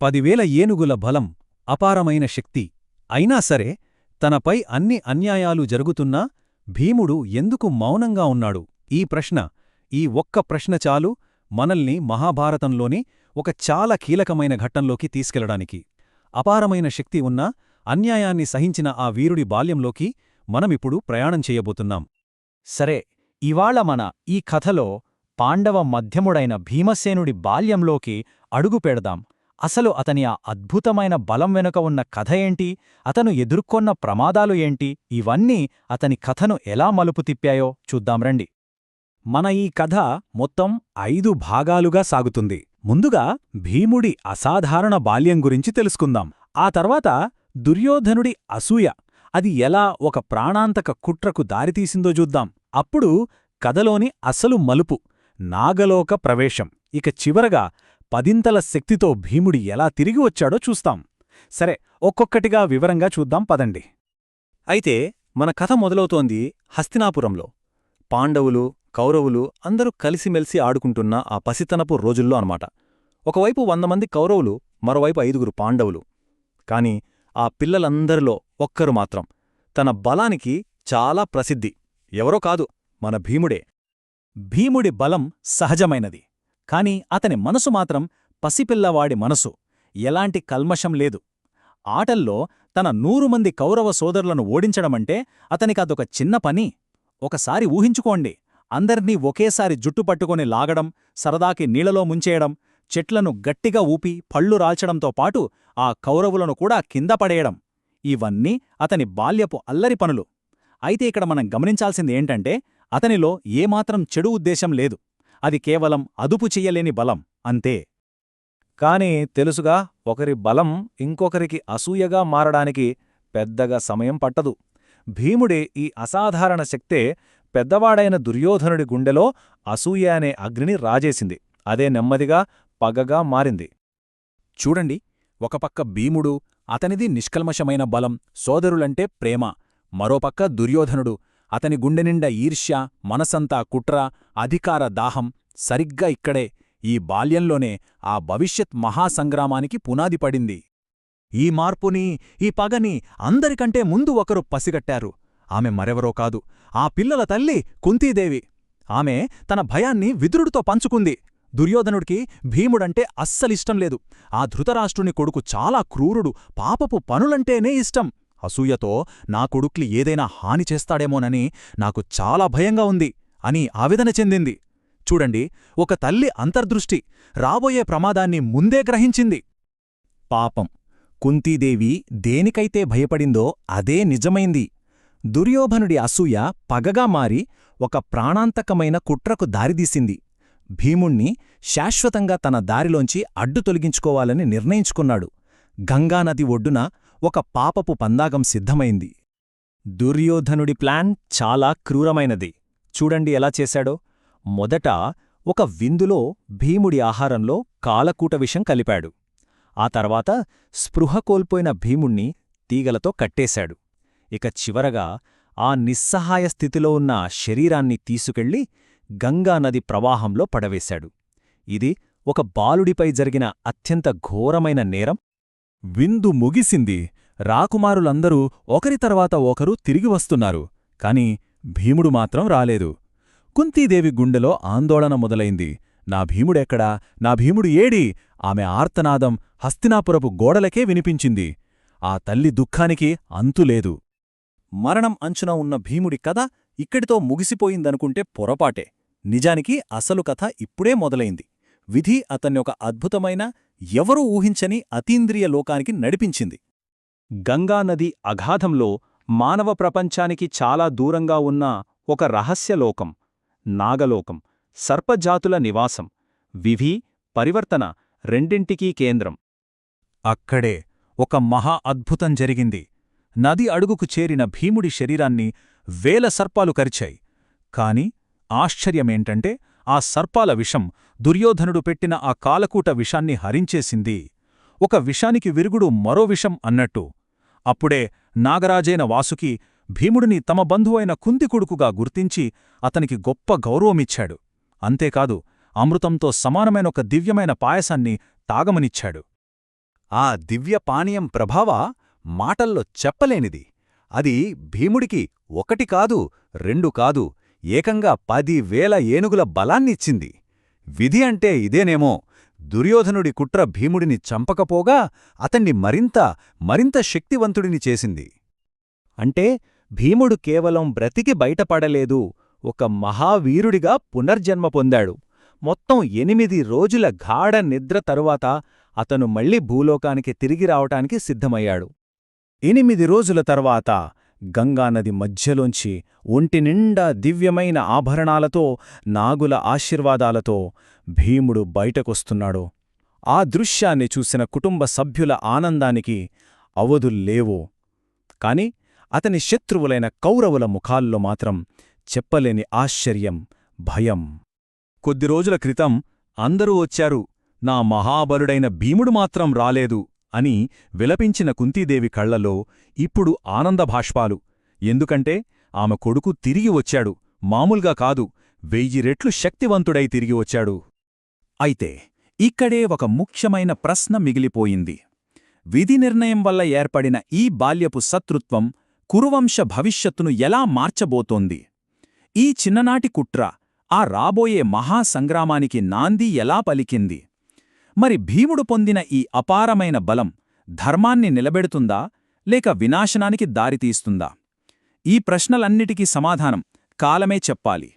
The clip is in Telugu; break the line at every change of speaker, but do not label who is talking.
పదివేల ఏనుగుల బలం అపారమైన శక్తి. అయినా సరే తనపై అన్ని అన్యాయాలు జరుగుతున్నా భీముడు ఎందుకు మౌనంగా ఉన్నాడు? ఈ ప్రశ్న ఈ ఒక్క ప్రశ్న చాలు మనల్ని మహాభారతంలోని ఒక చాలా కీలకమైన ఘట్టంలోకి తీసుకెళ్ళడానికి. అపారమైన శక్తి ఉన్న అన్యాయాన్ని సహించిన ఆ వీరుడి బాల్యంలోకి మనమిప్పుడు ప్రయాణం చేయబోతున్నాం.
సరే ఇవాళ మన ఈ కథలో పాండవ మధ్యముడైన భీమసేనుడి బాల్యంలోకి అడుగుపెడదాం అసలు అతని ఆ అద్భుతమైన బలం వెనుక ఉన్న కథ ఏంటి? అతను ఎదుర్కొన్న ప్రమాదాలు ఏంటి? ఇవన్నీ అతని కథను ఎలా మలుపు తిప్పాయో చూద్దాం రండి.
మన ఈ కథ మొత్తం ఐదు భాగాలుగా సాగుతుంది. ముందుగా భీముడి అసాధారణ బాల్యం గురించి తెలుసుకుందాం. ఆ తర్వాత దుర్యోధనుడి అసూయ. అది ఎలా ఒక ప్రాణాంతక కుట్రకు దారితీసిందో చూద్దాం. అప్పుడు కథలోని అసలు మలుపు నాగలోక ప్రవేశం. ఇక చివరగా పదింతల శక్తితో భీముడి ఎలా తిరిగి వచ్చాడో చూస్తాం. సరే ఒక్కొక్కటిగా వివరంగా చూద్దాం పదండి. అయితే మన కథ మొదలవుతోంది హస్తినాపురంలో. పాండవులు కౌరవులు అందరూ కలిసిమెలిసి ఆడుకుంటున్న ఆ పసితనపు రోజుల్లో అనమాట ఒకవైపు వంద మంది కౌరవులు మరోవైపు ఐదుగురు పాండవులు. కాని ఆ పిల్లలందరిలో ఒక్కరు మాత్రం. తన బలానికి చాలా ప్రసిద్ధి. ఎవరో కాదు మన భీముడే. భీముడి బలం సహజమైనది. కాని అతని మనసు మాత్రం పసిపిల్లవాడి మనసు. ఎలాంటి కల్మషం లేదు. ఆటల్లో తన నూరు మంది కౌరవ సోదరులను ఓడించడమంటే అతనికదొక చిన్న పని. ఒకసారి ఊహించుకోండి. అందర్నీ ఒకేసారి జుట్టు పట్టుకొని లాగడం సరదాకి నీళ్ళలో ముంచేయడం చెట్లను గట్టిగా ఊపి పళ్ళు రాల్చడంతో పాటు ఆ కౌరవులను కూడా కింద పడేయడం. ఇవన్నీ అతని బాల్యపు అల్లరి పనులు. అయితే ఇక్కడ మనం గమనించాల్సింది ఏంటంటే అతనిలో ఏమాత్రం చెడు ఉద్దేశం లేదు. అది కేవలం అదుపు చెయ్యలేని బలం అంతే. కాని తెలుసుగా ఒకరి బలం ఇంకొకరికి అసూయగా మారడానికి పెద్దగా సమయం పట్టదు. భీముడే ఈ అసాధారణ శక్తే పెద్దవాడైన దుర్యోధనుడి గుండెలో అసూయ అనే అగ్నిని రాజేసింది. అదే నెమ్మదిగా పగగా మారింది. చూడండి ఒకపక్క భీముడు అతనిది నిష్కల్మషమైన బలం సోదరులంటే ప్రేమ మరోపక్క దుర్యోధనుడు అతని గుండెనిండా ఈర్ష్య మనసంతా కుట్ర అధికార దాహం సరిగ్గా ఇక్కడే ఈ బాల్యంలోనే ఆ భవిష్యత్ మహాసంగ్రామానికి పునాది పడింది. ఈ మార్పుని ఈ పగని అందరికంటే ముందు ఒకరు పసిగట్టారు. ఆమె మరెవరో కాదు. ఆ పిల్లల తల్లి కుంతీదేవి. ఆమె తన భయాన్ని విదురుడితో పంచుకుంది. దుర్యోధనుడికి భీముడంటే అస్సలిష్టం లేదు. ఆ ధృతరాష్ట్రుని కొడుకు చాలా క్రూరుడు. పాపపు పనులంటేనే ఇష్టం. అసూయతో నా కొడుక్లి ఏదైనా హాని చేస్తాడేమోనని నాకు చాలా భయంగా ఉంది అని ఆవేదన చెందింది. చూడండి ఒక తల్లి అంతర్దృష్టి రాబోయే ప్రమాదాన్ని ముందే గ్రహించింది. పాపం కుంతీదేవి దేనికైతే భయపడిందో అదే నిజమైంది. దుర్యోధనుడి అసూయ పగగా మారి ఒక ప్రాణాంతకమైన కుట్రకు దారితీసింది. భీముణ్ణి శాశ్వతంగా తన దారిలోంచి అడ్డు తొలగించుకోవాలని నిర్ణయించుకున్నాడు. గంగానది ఒడ్డున ఒక పాపపు పందాగం సిద్ధమైంది. దుర్యోధనుడి ప్లాన్ చాలా క్రూరమైనది. చూడండి ఎలా చేశాడో. మొదట ఒక విందులో భీముడి ఆహారంలో కాలకూట విషం కలిపాడు. ఆ తర్వాత స్పృహ కోల్పోయిన భీముణ్ణి తీగలతో కట్టేశాడు. ఇక చివరగా ఆ నిస్సహాయ స్థితిలో ఉన్న శరీరాన్ని తీసుకెళ్ళి గంగానది ప్రవాహంలో పడవేశాడు. ఇది ఒక బాలుడిపై జరిగిన అత్యంత ఘోరమైన నేరం. విందు ముగిసింది. రాకుమారులందరూ ఒకరి తర్వాత ఒకరు తిరిగి వస్తున్నారు. కాని భీముడు మాత్రం రాలేదు. కుంతీదేవి గుండెలో ఆందోళన మొదలైంది. నా భీముడెక్కడా నా భీముడు ఏడి? ఆమె ఆర్తనాదం హస్తినాపురపు గోడలకే వినిపించింది. ఆ తల్లి దుఃఖానికి అంతులేదు మరణం అంచున ఉన్న భీముడి కథ ఇక్కడితో ముగిసిపోయిందనుకుంటే పొరపాటే. నిజానికి అసలు కథ ఇప్పుడే మొదలైంది. విధి అతన్ని ఒక అద్భుతమైన ఎవరూ ఊహించని అతీంద్రియ లోకానికి నడిపించింది. గంగానది అగాధంలో మానవ ప్రపంచానికి చాలా దూరంగా ఉన్న ఒక రహస్యలోకం నాగలోకం సర్పజాతుల నివాసం విధి పరివర్తన రెండింటికీ కేంద్రం. అక్కడే ఒక మహా అద్భుతం జరిగింది. నది అడుగుకు చేరిన భీముడి శరీరాన్ని వేల సర్పాలు కరిచాయి. కాని ఆశ్చర్యమేంటంటే ఆ సర్పాల విషం దుర్యోధనుడు పెట్టిన ఆ కాలకూట విషాన్ని హరించేసింది. ఒక విషానికి విరుగుడు మరో విషం అన్నట్టు. అప్పుడే నాగరాజైన వాసుకి భీముడిని తమ బంధువైన కుందికొడుకుగా గుర్తించి అతనికి గొప్ప గౌరవమిచ్చాడు. అంతేకాదు అమృతంతో సమానమైన ఒక దివ్యమైన పాయసాన్ని తాగమనిచ్చాడు. ఆ దివ్య పానీయం ప్రభావ మాటల్లో చెప్పలేనిది. అది భీముడికి ఒకటి కాదు రెండు కాదు ఏకంగా పదివేల ఏనుగుల బలాన్నిచ్చింది. విధి అంటే ఇదేనేమో దుర్యోధనుడి కుట్ర భీముడిని చంపకపోగా అతన్ని మరింత మరింత శక్తివంతుడిని చేసింది.
అంటే భీముడు కేవలం బ్రతికి బయటపడలేదు ఒక మహావీరుడిగా పునర్జన్మ పొందాడు. మొత్తం ఎనిమిది రోజుల గాఢ నిద్ర తరువాత అతను మళ్ళీ భూలోకానికి తిరిగి రావటానికి సిద్ధమయ్యాడు. ఎనిమిది రోజుల తర్వాత గంగానది మధ్యలోంచి ఒంటినిండా దివ్యమైన ఆభరణాలతో నాగుల ఆశీర్వాదాలతో భీముడు బయటకొస్తున్నాడు. ఆ దృశ్యాన్ని చూసిన కుటుంబ సభ్యుల ఆనందానికి అవధుల్లేవు కాని అతని శత్రువులైన కౌరవుల ముఖాల్లో మాత్రం చెప్పలేని ఆశ్చర్యం భయం.
కొద్ది రోజుల క్రితం అందరూ వచ్చారు. నా మహాబలుడైన భీముడు మాత్రం రాలేదు. అని విలపించిన కుంతీదేవి కళ్ళలో ఇప్పుడు ఆనందభాష్పాలు. ఎందుకంటే ఆమె కొడుకు తిరిగి వచ్చాడు. మామూలుగా కాదు వెయ్యి రెట్లు శక్తివంతుడై తిరిగి వచ్చాడు. అయితే ఇక్కడే ఒక ముఖ్యమైన ప్రశ్న మిగిలిపోయింది. విధి నిర్ణయం వల్ల ఏర్పడిన ఈ బాల్యపు శత్రుత్వం కురువంశ భవిష్యత్తును ఎలా మార్చబోతోంది? ఈ చిన్ననాటి కుట్ర ఆ రాబోయే మహాసంగ్రామానికి నాంది ఎలా పలికింది? మరి భీముడు పొందిన ఈ అపారమైన బలం ధర్మాన్ని నిలబెడుతుందా లేక వినాశనానికి దారితీస్తుందా? ఈ ప్రశ్నలన్నిటికీ సమాధానం కాలమే చెప్పాలి.